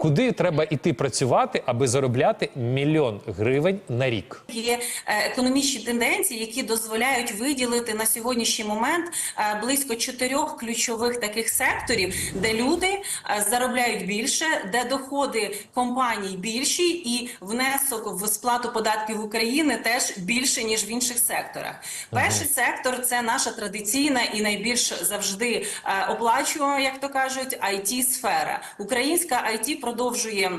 Куди треба іти працювати, аби заробляти мільйон гривень на рік? Є е, економічні тенденції, які дозволяють виділити на сьогоднішній момент е, близько чотирьох ключових таких секторів, де люди е, заробляють більше, де доходи компаній більші, і внесок в сплату податків України теж більше ніж в інших секторах. Перший сектор це наша традиційна і найбільш завжди оплачуємо, як то кажуть, it сфера. Українська IT продовжує.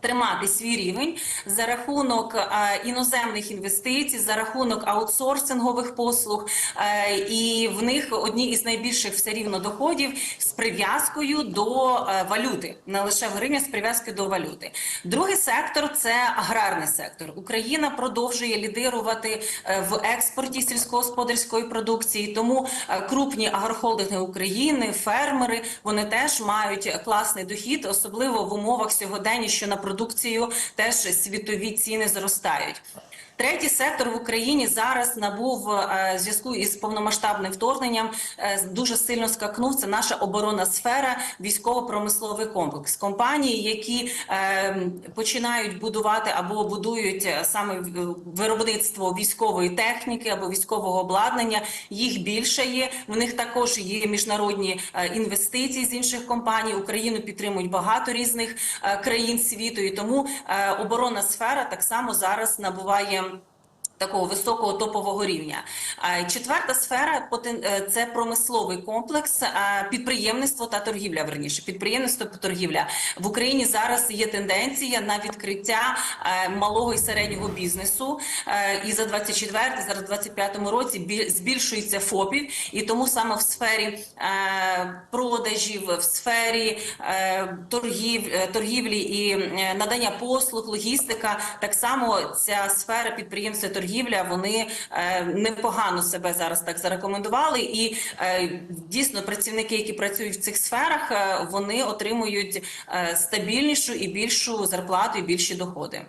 Тримати свій рівень за рахунок е, іноземних інвестицій, за рахунок аутсорсингових послуг, е, і в них одні із найбільших все рівно доходів з прив'язкою до е, валюти, не лише в гривні, з прив'язкою до валюти. Другий сектор це аграрний сектор. Україна продовжує лідирувати в експорті сільськогосподарської продукції. Тому крупні агрохолдинги України, фермери, вони теж мають класний дохід, особливо в умовах сьогодення, що на продукцію теж світові ціни зростають. Третій сектор в Україні зараз набув е, в зв'язку із повномасштабним вторгненням. е, дуже сильно скакнув. Це наша оборонна сфера, військово-промисловий комплекс. Компанії, які е, починають будувати або будують е, саме виробництво військової техніки або військового обладнання. Їх більше є. В них також є міжнародні е, інвестиції з інших компаній. Україну підтримують багато різних е, країн світу, і тому е, оборонна сфера так само зараз набуває. Такого високого топового рівня. Четверта сфера е, це промисловий комплекс, підприємництво та торгівля. Верніше підприємництво та торгівля в Україні зараз є тенденція на відкриття е, малого і середнього бізнесу. Е, І за 24 зараз 25 році бі- збільшується ФОПів, і тому саме в сфері продажів, в сфері торгів, торгівлі і надання послуг, логістика. Так само ця сфера підприємства і торгівля вони е, непогано себе зараз так зарекомендували. І е, дійсно працівники, які працюють в цих сферах, е, вони отримують стабільнішу і більшу зарплату, і більші доходи.